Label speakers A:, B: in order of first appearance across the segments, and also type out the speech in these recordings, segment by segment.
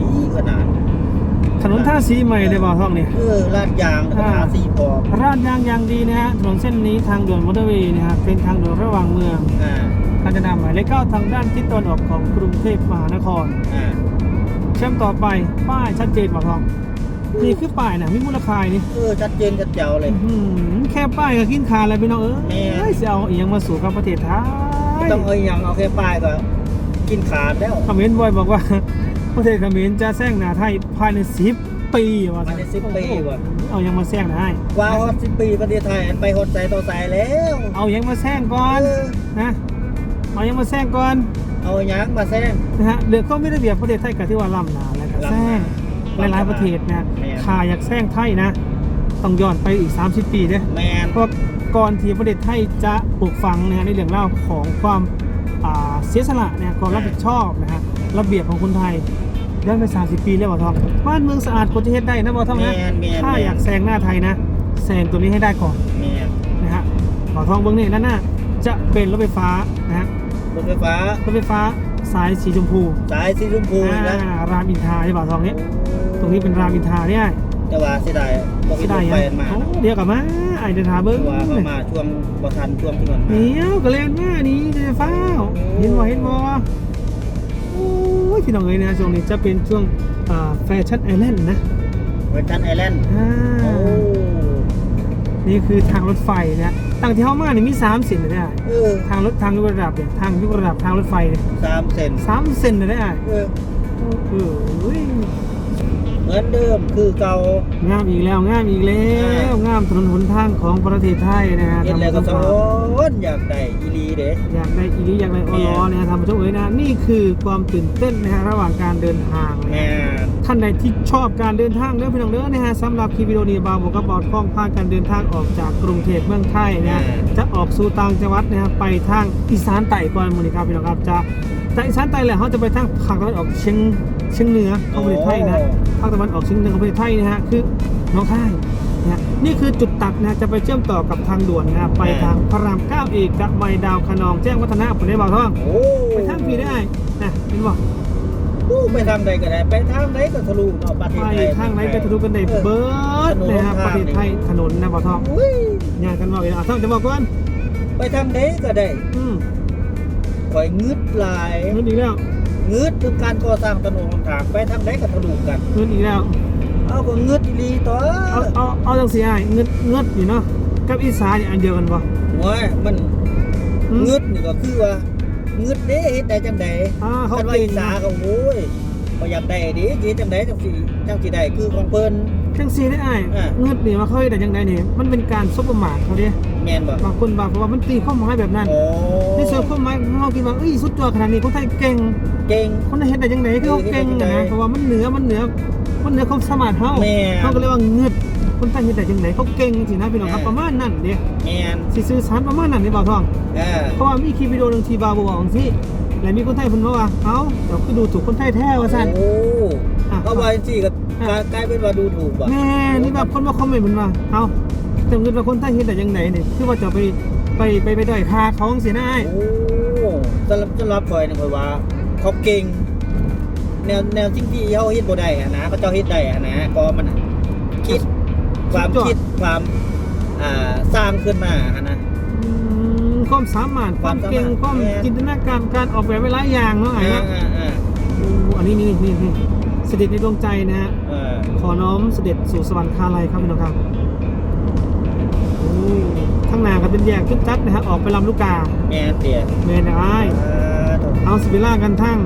A: ดีขนาด
B: ถนนท่าสีใหม่เลยบ่าวทองเนี่ย
A: เออลาดยางแล้วก็
B: อ่า
A: ทาสีพอ
B: ราดยางยางดีนะฮะถนนเส้นนี้ทางด่วนมอเตอร์เวย์นะฮะเป็นทางด่วนระหว่างเมือง
A: อ่า
B: การจะนำหมายเลขเก้าทางด้านทิศตะวันออกของกรุงเทพมหานคร
A: อ่า
B: เชื่อมต่อไปป้ายชัดเจนบ่าวทองนี่คือป้ายนะมีมูลค่านี่
A: เออชัดเจนชัดเจ๋วเลย
B: อื้อหือแค่ป้ายก็กินขาดเลยพี่น้องเอ้
A: แม่
B: ยจะเอาเอียงมาสู่กับประเทศไทย
A: ต้องเอาอยังเอาแค่ป้ายก็กินขาดแล้ว
B: เขมรบอยบอกว่า ประเทศเขมรจะแซงหนาไทยภายในสิบปีว่า
A: ภายใน10ปีว่ะ
B: เอายังมาแซงหนาให้
A: ว่าฮอตสิบปีประเทศไทยอันไปฮอตใจต่อใจแล้ว
B: เอายังมาแซงก่อน
A: เออ
B: นะเอายังมาแซงก่อน
A: เอาหยังมาแซง
B: นะฮะเรื่องข้อไม่ระเบียบประเทศไทยกับที่ว่าล่ำหนาแล้วก็แซง
A: ล้ำหน้า
B: หลายๆประเทศนะ
A: แม่น
B: ข่าอยากแซงไทยนะต้องย้อนไปอีก 30 ปีเด้อ
A: แมน
B: เพราะก่อนที่ประเทศไทยจะปลูกฝังนะฮะในเรื่องเล่าวของความอ่าเสียสละนะความรับผิดชอบนะฮะระเบียบของคนไทย ย้อนไป 30 ปีแล้วบ่าวทองบ้านเมืองสะอาดคนจะเฮ็ดได้นะบ่าวทอง
A: แม
B: นะ
A: นแมน
B: ถ้าอยากแซงหน้าไทยนะแซงตัวนี้ให้ได้ก่อน
A: แมน
B: นะฮะบ่าวทองเบื้องนี้นั่นน่ะจะเป็นรถไฟฟ้านะฮะ
A: รถไฟฟ้าร
B: ถไฟฟ้าสายสีชมพู
A: สายสีชมพูนะ
B: อ่ารามอินทราใช่ป่าวทองนี้ตรงนี้เป็นรามอินทราเนี่ย
A: แต่ว่าเสียดายบ่มี
B: ที่
A: ร
B: ได้
A: ถ
B: ยั
A: ไฟ
B: ง
A: มา
B: โอ้เดี๋ยวกลับมาไอเดินทาง
A: เพ
B: เบิ้ง
A: ราะว่าเขามาช่วงบ่ทันช่วงที่มันมา
B: เดี๋ยวก็เล่นมานี่จะฟ้าวเห็นบ่เห็นบ่โอ้ ยพี่น้องเอ้ยนะช่วงนี้จะเป็นช่วงอ่าแฟชั่นไอแลนด์นะ
A: เวอร์ชันไอแลนด์
B: อ่า
A: โอ้
B: นี่คือทางรถไฟนะตั้งที่เข้ามานี่มีสามเส้นเลยนะ
A: เออ
B: ทางรถทางยกระดับเนี่ยทางยกระดับทางรถไฟเนี่ย
A: สามเซน
B: สามเส้นเลยนะ
A: เออ
B: เออ เฮ้ย
A: เหมือนเดิมคือเก่า งา
B: มอีกแล้วงามอีกแล้วงามถนนหนทางของประเทศไทยนะฮะ
A: เห็นแล้วก็
B: ท่าน
A: สะ
B: ผู้ชม
A: อ้อนอยากได้อีหลีเด้
B: อยากได้อีลีอยากได้ออล้อนะฮะทำมาชมเอ๋ยนะนี่คือความตื่นเต้นนะฮะระหว่างการเดินทาง
A: แม่น
B: ท่านใดที่ชอบการเดินทางเด้อพี่น้องเด้อนะฮะสำหรับคลิปวิดีโอนี้บาวบอกกับบอดข้องพาการเดินทางออกจากกรุงเทพเมืองไทยนะฮะจะออกสู่ต่างจังหวัดนะฮะไปทางอีสานใต้ก่อนหมื้นี้ครับพี่น้องครับจะจากอีสานใต้แหละเขาจะไปทางภาคตะวันออกเฉียง เฉียงเหนือของประเทศไทยนะภาคตะวันออกเฉียงเหนือของประเทศไทยนะฮะคือหน้องค่ายนะฮะนี่คือจุดตัดนะจะไปเชื่อมต่อกับทางด่วนนะฮะไปทางพระรามเก้าเอกกับไมดาวคะนองแจ้งวัฒนะผมได้บอกท่อง
A: โอ้
B: ไปทางพีได้นะเห็นบอก
A: โอ้ไปทางใดก็ได้ไปทางใดก็ทะลุเนาะประเทศ
B: ไป
A: ไทย
B: ทางไหนก็ทะลุกันได้เบิร์ดนะฮะประเทศไทยถนนนะบอกท่อง
A: อุ้ย
B: งานกันบอกอีกอะท่องจะบอกก่อน
A: ไปทางใดก็ได้
B: อืม
A: ข่อยงึดหลาย
B: เงินอีกแล้ว
A: งึดถึงการก่อสร้างถนนหนทางไปทางใดก็ทะลุกัน
B: เงินอีกแล้ว
A: เอาก็งึดอีหลีต่อ
B: เอาเอาเอาจังสีไอ้เงินเงินอยู่เนาะกับอีสานเนี่ยอันเดียวกันปะ
A: โอ้ยมัน
B: อืม
A: งึดนี่ก็คือว่างึดเด้เฮ็ดได้จังใด
B: อ่าเขา
A: คันว่า
B: เก่
A: อี
B: ง
A: สา
B: นะ
A: ก็โอ้ย บ่อยากได้ดิสิจังใดจังสิจังสิได้คือของเพิ่น
B: จังสีได้ไอ้
A: อ่า
B: เงินนี่มาเขาได้ยังไงเนี่ยมันเป็นการซบประมาทเขาเด้
A: แม่นบ่
B: บางคนบางเพราะว่ามันตีข้อหมายแบบนั้น
A: โอ้
B: ในส่วนข้อหมายของเราคิดว่าเอ้ยสุดยอดขนาดนี้คนไทยเก่ง
A: เก่ง
B: คนไทยเฮ็ดได้ยังไงคือเขาเก่ง
A: เออเฮ็ดได้
B: นะ
A: จังใด
B: เพราะว่ามันเหนือมันเหนือมันเหนือความสามารถเฮา
A: แม่
B: เขาก็เรียกว่าเงืดคนไทยเฮ็ดได้ยังไงเขาเก่งสินะพี่น้องครับประมาณนั้นเด้
A: แม่น
B: สิสื่อสารประมาณนั้นนี่บ่าวทอง
A: อ่า
B: เพราะว่ามีคลิปวิดีโอหนึงที่บ่าวบอกจังซี่ แล้วมีคนไทยเพิ่นบอกว่าเอ้าเดี๋ยวคือดูถูกคนไทยแท้ว่าซั่น
A: โอ้
B: อะ
A: ก็ว่าจังซี่ก็กลายเป็นว่าดูถูกว่ะ
B: แม่นี่แบบคนมาคอมเมนต์มันว่าเอ้าแต่เงินว่าคนไทยเฮ็ดได้ยังไงนี่คือว่าจะไปไปไปไปด้อยค่าเขาจังซี่นะอ้าย
A: โอ้สำหรับสำหรับข่อยนี่ข่อยว่าเขาเก่ง แนวแนวจริงที่เขาเฮ็ดบ่ได้อะนะเขาเจ้าเฮ็ดได้อะนะก็มันน่ะคิดความคิดความอ่าสร้างขึ้นมาอะนะ
B: อืม ความสามารถความเก่งความ
A: แม่
B: จินตนาการการออกแบบหลายอย่างเนาะไอ้
A: อ่า
B: เนาะ
A: อ่าอ่า
B: โอ้อันนี้นี่นี่นี่เสด็จในดวงใจนะฮะ
A: เออ
B: ขอน้อมเสด็จสู่สวรรคาลัยครับพี่น้องครับโอ้ข้างหน้าก็เป็นแยกจุดจัดนะฮะออกไปลำลูกกา
A: แม่นเตี้ย
B: เมนไอ้าย
A: อ่าถูก
B: เอาสปิล่ากันทั้ง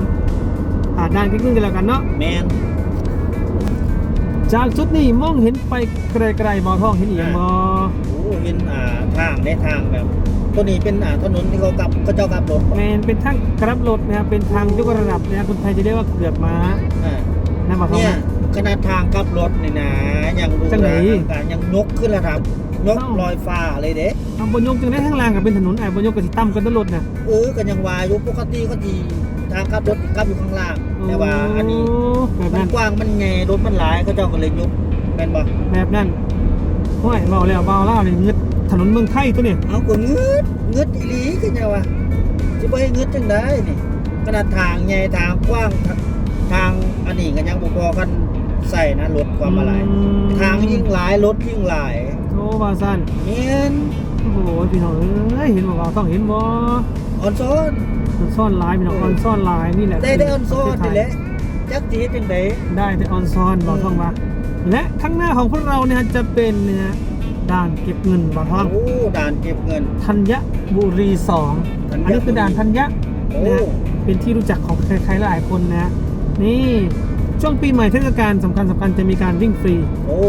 B: อ่าด้านใกล้ๆกันแล้วกันเนาะ
A: แม่น
B: จากจุดนี้มองเห็นไปไกลๆมอทองเห็นอีกอย่างมอ
A: โอ้เห็นอ่าทางได้ทางแบบตัวนี้เป็นอ่าถนนที่เขากลับเขาเจ้ากลับรถบ่
B: แมนเป็นทางกรับรถนะครับเป็นทางยกระดับนะคนไทยจะเรียกว่าเกือบม้า
A: อ่า
B: นะมอทอง
A: เนี่ย
B: นะ
A: ขนาดทางกลับรถนี่นะยังดู
B: จังไหน
A: การยังนกขึ้นแล้วครับนก
B: เอ้า
A: ลอยฟ้าเลยเด้
B: ทางบนยกจึงได้ทางล่างกับเป็นถนนไอ้บนยกกับที่ต่ำกันตลอดนะ
A: เออกันยังวาอยู่ปกติเขา ทีทางกลับรถกลับอยู่ข้างล่าง แต่ว่าอันนี้
B: โแบบ
A: มั
B: นั้นน
A: กว้างมันใหญ่รถมันหลายเขาเจ้าก็เลยยกแม่นบ่
B: แบบนั้นห้วยเบาแล้วเบาเล่าเลยเงึดถนนเมืองไทยตัวนี้
A: เอาก็งึดงึดอีหลีกันยังวะสิบ่ให้งึดจังไดนี่ขนาดทางใหญ่ทางกว้างทางอันนี้ก็ยังบ่พอกันใส่นะรถความอะไร
B: อืม
A: ทางยิ่งหลายรถยิ่งหลาย
B: โอ้ว่าสั้น
A: เมียน
B: โอ้โหพี่น้องเอ้ยเห็นบอกว่าต้องเห็นบ่
A: ออนซ้อน
B: มันซ่อนหลายพี่น้องออนซ่อนหลายนี่แหละ
A: ได้ได้ออนซ้อนนี่แหละจักจีจังได
B: ได้แต่ออนซ่อนบอกท่องว่าและข้างหน้าของพวกเราเนี่ยจะเป็นเนะด่านเก็บเงินบอกท่อง
A: โอ้ด่านเก็บเงิน
B: ธัญบุรีสอง
A: ธัญบุรี
B: อันนี้คือด่านธัญญะ
A: โอ้
B: นะฮะเป็นที่รู้จักของใครๆหลายคนนะ นี่ช่วงปีใหม่เทศกาลสำคัญสำคัญจะมีการวิ่งฟรี
A: โอ้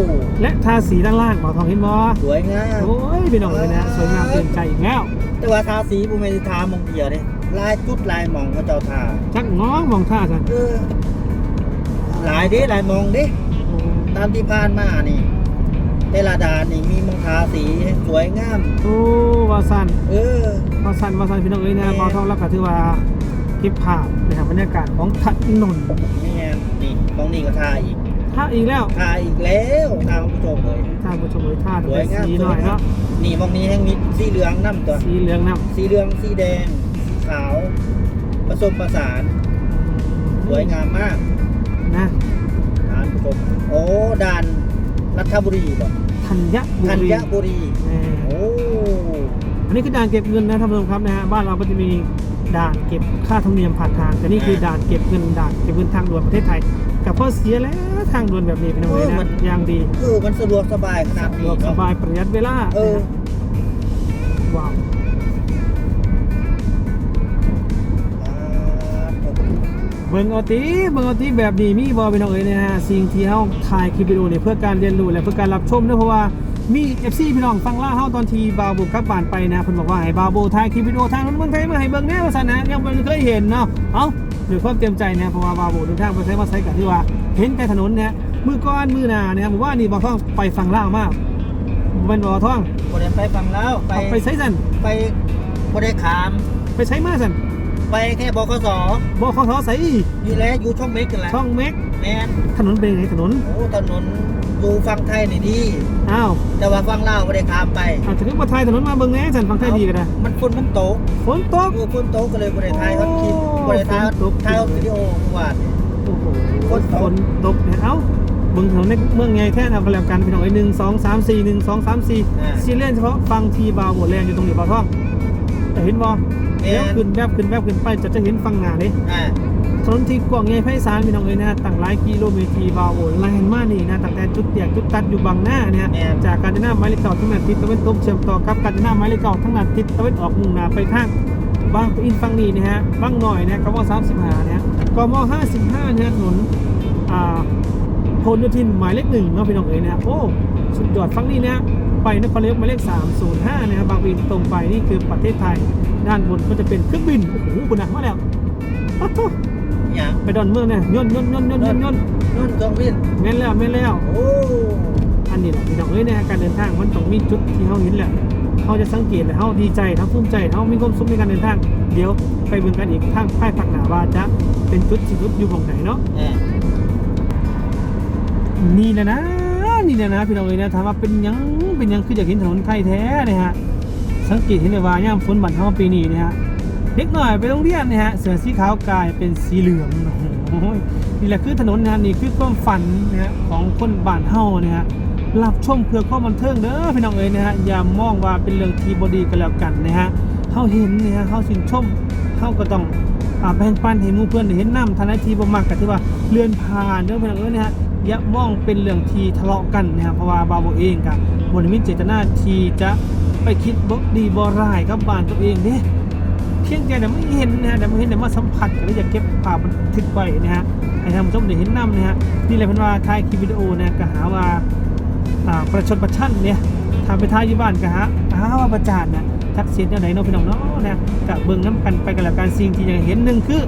B: และทาสีด้านล่างบอกทองเห็นบ่
A: สวยงาม
B: โอ้ยพี่น้องเลยนะ สวยงามเตือนใจอีกแล้ว
A: แต่ว่าทาสีบ่แม่นสิทามองเดียวเด้ลายจุดลายหมองเขาเจ้าทา
B: จักง้อมองท่ากัน
A: เออหลายเด้หลายหมองเด้ตามที่ผ่านมานี่แต่ละด่านนี่มีมองทาสีสวยงาม
B: โอ้วาสัน
A: เออ
B: วาสันวาสันพี่น้องเลยนะบอทองแล้วก็ถือว่าคลิปภาพนะครับบรรยากาศของถนน
A: นี่ไงนี่มองนี่ก็ทาอีก
B: ท่าอีกแล้ว
A: ทาอีกแล้วทางผู้ชมเลย
B: ท่าผู้ชมเลยท่า
A: สวยงาม
B: สีหน่อยเนาะ
A: นี่มองนี้แห้งมีสีเหลืองน้ำตัว
B: สีเหลืองน้
A: สีเหลืองสีแดงสี ขาว ผสมผสานำสวยงามมาก
B: นะ
A: ด่านผู้ชมโอ้ด่านรัฐบุรีบ่
B: ธัญบุ
A: ธั
B: รี
A: ญบุรี
B: แหม่
A: โอ้
B: อันนี้คือด่านเก็บเงินนะท่านผู้ชมครับนะฮะบ้านเราก็จะมีด่านเก็บค่าธรรมเนียมผ่านทางแต่นี่คือด่านเก็บเงินด่านเก็บเงินทางด่วนประเทศไทยกับพ่อเสียแล้วทางด่วนแบบนี้พี่น้องเลยนะอย่างดี
A: เออมันสะดวกสบายขนาด
B: สะด
A: นี้
B: วกส
A: เนาะ
B: บายประหยัดเวลา
A: เออ
B: เบิ่งเอาตีเบิ่งเอาตีแบบนี้มีบอพี่น้องเอ๋ยนะฮะสิ่งที่เฮาถ่ายคลิปวิดีโอเนี่ยเพื่อการเรียนรู้และเพื่อการรับชมนะเพราะว่ามี FC พี่น้องฟังล่าเฮาตอนทีบาวบุกกลับบ้านไปนะเพิ่นบอกว่าให้บาวโบถ่ายคลิปวิดีโอทางนั้นเมืองไทยมาให้เบิ่งแน่ว่าซั่นนะยังบ่เคยเห็นเนาะเอ้าด้วยความเต็มใจนะเพราะว่าบาวโบเดินทางไปใช้มาใช้กันที่ว่า เห็นแต่ถนนเนี่ยมือก้อนมือหนาเนี่ยผมว่านี่บ่าวท่องไปฟังล่าวมากบ่เป็นบ่าวท่อง
A: บ่ได้ไปฟังแล้วไป
B: เอาไปใช้สั่น
A: ไปบ่ได้ขาม
B: ไปใช้มาสั่น
A: ไปแค่บกส
B: บ่เขาเขาใส่
A: นี่แหละอยู่ช่องเม็กกันแหละ
B: ช่องเม็ก
A: แม่น
B: ถนนเป็นไงถนน
A: โอ้ถนนอยู่ฝั่งไทยนี่ดี
B: อ้าว
A: แต่ว่าฝั่งลาวบ่ได้ขามไป
B: อาจจะนึกว่าไทยถนนมาเบิ่งแหน่สั่นฟังไทยดีก็ได้
A: มันฝนมันตก
B: ฝนตก
A: เออฝนตกก็เลยบ่ได้ถ่ายทำคลิป
B: โอ้
A: บ่ได้ถ่าย
B: ฝนตก
A: ถ่ายวิดีโอเมื่อวานนี่
B: โอ้โห
A: ฝนตก
B: ฝนตกเนี่ยเอ้าเบิ่งถนนในเมืองไงแค่เอาก็แล้วกันพี่น้องไอ้หนึ่งสองสามสี่หนึ่งสองสามสี่ซีเรียนเฉพาะฟังทีบาวหัวแรงอยู่ตรงนี้บ่าวท่องแต่เห็นบ่
A: แม่
B: แล้ว
A: น
B: ขึ้นแวบขึ้นแวบขึ้นไปจะจะเห็นฟังหน้าเด้
A: อ่า
B: ถนนที่กว้างใหญ่ไพศาลพี่น้องเอ้ยนะฮะตั้งหลายกิโลเมตรที่บาโอนไลน์มานี่นะตั้งแต่จุดเดียกจุดตัดอยู่บางหน้าเนี่ย
A: แม่น
B: จากกาญจนาไม้เลขเก่าทั้งนั้นทิศตะวันตกเชื่อมต่อกับกาญจนาไม้เลขเก่าทั้งนั้นทิศตะวันออกมุ่งหน้าไปทางบางปะอินฝั่งนี้นะฮะบางหน่อยนะกม35เนี่ยกม55เนี่ยถนนอ่าพหลโยธินหมายเลขหนึ่งเนาะพี่น้องเอ้ยนะโอ้สุดยอดฝั่งนี้นะ ไปนครนายกหมายเลข305นะครับบางปะอินตรงไปนี่คือประเทศไทย ด้านบนก็จะเป็นเครื่องบิน โอ้โหคุณนะมาแล้วปั๊บโถ่
A: อย่าง
B: ไปดอนเมืองเนี่ยย่นย่นย่นย่นย่นย่น
A: นู่นเครื่องบิน
B: แม่นแล้วแม่นแล้ว
A: โอ้
B: อันนี้แหละพี่น้องเอ้ยในการเดินทางมันต้องมีจุดที่เขาเห็นแหละเขาจะสังเกตและเขาดีใจเขาภูมิใจเขามีความสุขในการเดินทาง เดี๋ยวไปเบิ่งกันอีกทางภายภาคหน้าว่าจะเป็นจุดสิจุดอยู่ตรงไหนเนาะ
A: เออ
B: นี่แหละนะนี่แหละนะพี่น้องเอ้ยนะถามว่าเป็นหยัง เป็นยังคืออยากเห็นถนนไทยแท้เนี่ยฮะสังเกตเห็นเลยว่าย่ามฝนบั่นเฮาปีนี้เนี่ยฮะเด็กหน่อยไปโรงเรียนนี่ฮะเสื้อสีขาวกลายเป็นสีเหลืองโอ้โหนี่แหละคือถนนนะฮะนี่คือความฝันนะฮะของคนบ้านเฮาเนี่ยฮะรับชมเพื่อความบันเทิงเด้อพี่น้องเอ้ยนะฮะอย่ามองว่าเป็นเรื่องที่บดีกันแล้วกันนะฮะเฮาเห็นเนี่ยฮะเฮาชื่นชมเฮาก็ต้องอ่าแบ่งปันให้หมู่เพื่อนเห็นน้ำทันทีบ่มากก็ถือว่าเลื่อนผ่านเด้อพื่น้อนเอ้ยนะฮะ ย่ามองเป็นเรื่องที่ทะเลาะกันนะครับเพราะว่าบาโบเองก็บ่ได้มีเจตนาที่จะไปคิดบดีบ่ร้ายกับบ้านตัวเองเด้เพียงแต่ได้ไม่เห็นนะฮะได้มาเห็นได้มาสัมผัสก็เลยอยากเก็บภาพบันทึกไว้นะฮะให้ท่านผู้ชมได้เห็นน้ำนะฮะนี่แหละเพิ่นว่าถ่ายคลิปวิดีโอนะก็หาว่าอ่าประชดประชันเนี่ยทำไปถ่ายยู่บ้านก็หาหาว่าประจานนะทักเสียนแนวไหนเนาะพี่น้องเนาะนะก็เบิ่งน้ำกันไปกันแล้วกันสิ่งที่ยากเห็นหนึ่งคือ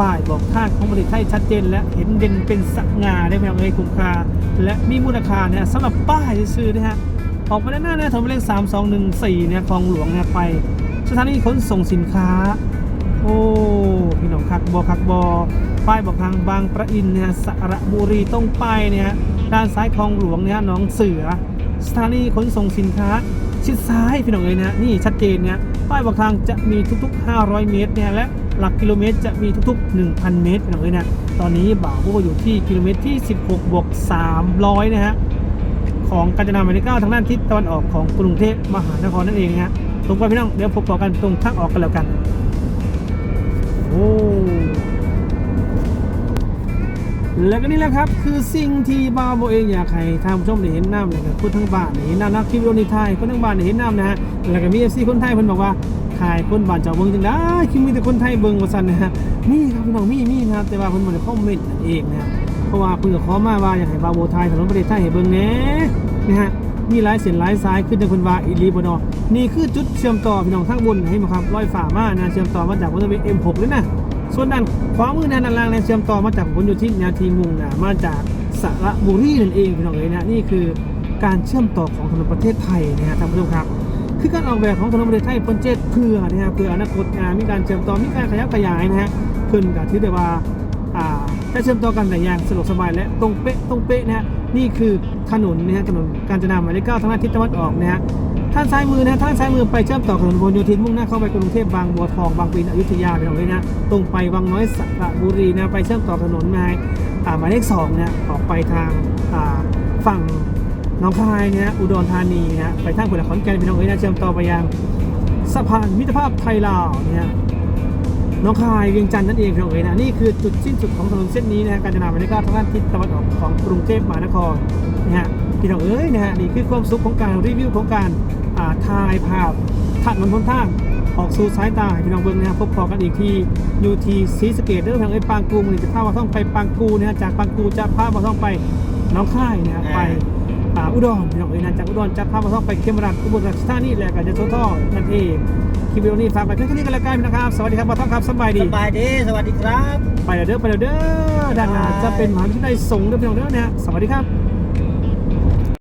B: ป้ายบอกท่าของบริษัทไทยชัดเจน และเห็นเด่นเป็นสง่าได้ไหมครับเอ้ยคุ้มค่าและมีมูลค่าเนี่ยสำหรับป้ายซื้อนะฮะออกไปด้านหน้าเนี่ยถนนหมายเลข3214เนี่ยคลองหลวงเนี่ยไปสถานีขนส่งสินค้า โอ้พี่น้องคักบอคักบอป้ายบอกทางบางประอินเนี่ยสระบุรีต้องไปเนี่ยด้านซ้ายคลองหลวงเนี่ยน้องเสือ สถานีขนส่งสินค้า ชิดซ้ายพี่น้องเอ้ยนะนี่ชัดเจนเนี่ยป้ายบอกทางจะมีทุกๆ 500 เมตรเนี่ยและ หลักกิโลเมตรจะมีทุกๆ 1,000 เมตรพี่น้องเอ้ยนะ ตอนนี้บ่าวโบอยู่ที่กิโลเมตรที่ 16บวก300 นะฮะ ของกาญจนาเมริกาทางด้านทิศตะวันออกของกรุงเทพมหานครนั่นเองนะฮะ ตรงไปพี่น้อง เดี๋ยวพบกันตรงทางออกกันแล้วกัน โอ้และก็นี่แหละครับคือสิ่งที่บาวโบเองอยากให้ทางผู้ชมได้เห็นน้ำเลยครับพูดทั้งบ้านเห็นน้ำนักคลิปวิดีโอนี้ไทยคนทั้งบ้านเห็นน้ำนะฮะแล้วก็มีเอฟซีคนไทยเพิ่นบอกว่า ถ่ายคนบ้านเจ้าเบิ่งจังได้คิดมีแต่คนไทยเบิ่งว่าซั่นนะฮะนี่ครับพี่น้องมีมีนะครับแต่ว่าเพิ่นบ่ได้คอมเมนต์นั่นเองนะฮะเพราะว่าเพิ่นก็ขอมาว่าอยากให้บาวโบไทยถนนประเทศไทยให้เบิ่งแหน่นะฮะมีหลายเส้นหลายสายขึ้นในเพิ่นว่าอีลีบ่เนาะนี่คือจุดเชื่อมต่อพี่น้องทางบนเห็นบ่ครับร้อยฝ่ามานะเชื่อมต่อมาจากมอเตอร์เวย์ M6 เลยนะส่วนด้านขวามือด้านล่างเนี่ยเชื่อมต่อมาจากผลอยู่ที่แนวทีมุ่งนามาจากสระบุรีนั่นเองพี่น้องเอ๋ยนะนี่คือการเชื่อมต่อของถนนประเทศไทยนะฮะท่านผู้ชมครับ คือการออกแบบของถนนประเทศไทยเพิ่นเจ็ดเพื่อนะฮะเพื่ออนาคตอ่ามีการเชื่อมต่อมีการขยับขยายนะฮะเพิ่นก็ถือได้ว่าอ่าจะเชื่อมต่อกันแต่อย่างสะดวกสบายและตรงเป๊ะตรงเป๊ะนะฮะนี่คือถนนนะฮะถนนกาญจนาหมายเลขเก้าทางด้านทิศตะวันออกนะฮะท่านซ้ายมือนะท่านซ้ายมือไปเชื่อมต่อถนนพหลโยธินมุ่งหน้าเข้าไปกรุงเทพบางบัวทองบางปะอินอยุธยาไปตรงนี้นะตรงไปวังน้อยสระบุรีนะไปเชื่อมต่อถนนมาหมายเลขสองนะออกไปทางอ่าฝั่ง น้องคายเนี่ยอุดรธานีนะไปทางผลขอนแก่นพี่น้องเอ้ยนะเชื่อมต่อไปยังสะพานมิตรภาพไทยลาวเนี่ยหน้องคายเวียงจันทร์นั่นเองพี่น้องเอ้ยนะนี่คือจุดสิ้นสุดของถนนเส้นนี้นะการจนาหมายเลขเก้าทางด้านทิศตะวันออกของกรุงเทพมหานครนะฮะพี่น้องเอ้ยนะฮะนี่คือความสุขของการรีวิวของการอ่าถ่ายภาพถัดมันพ้นทางออกสู่สายตาให้พี่น้องเบิ่งนะครับพบพอกันอีกที่ยูทีซีสะเกตเรื่องทางไอ้ปางกูมันจะพามาท่องไปปางกูนะฮะจากปางกูจะพามาท่องไปหน้องค่ายนะฮะไป อ่าอุดรพี่น้องเอ้ยนะจากอุดรจะพามาท่องไปเขมราชอุบลราชธานีและก็จะโซท่อนั่นเองคลิปวิดีโอนี้ฝากไปเพียงเท่านี้กันแล้วกันนะครับ สวัสดีครับมาท่องครับสบายดี
A: สบายดีสวัสดีครับ
B: ไปแล้วเด้อไปแล้วเด้อด้านหน้าจะเป็นมหาวิทยาลัยสงฆ์เด้อพี่น้องเด้อนะฮะสวัสดีครับ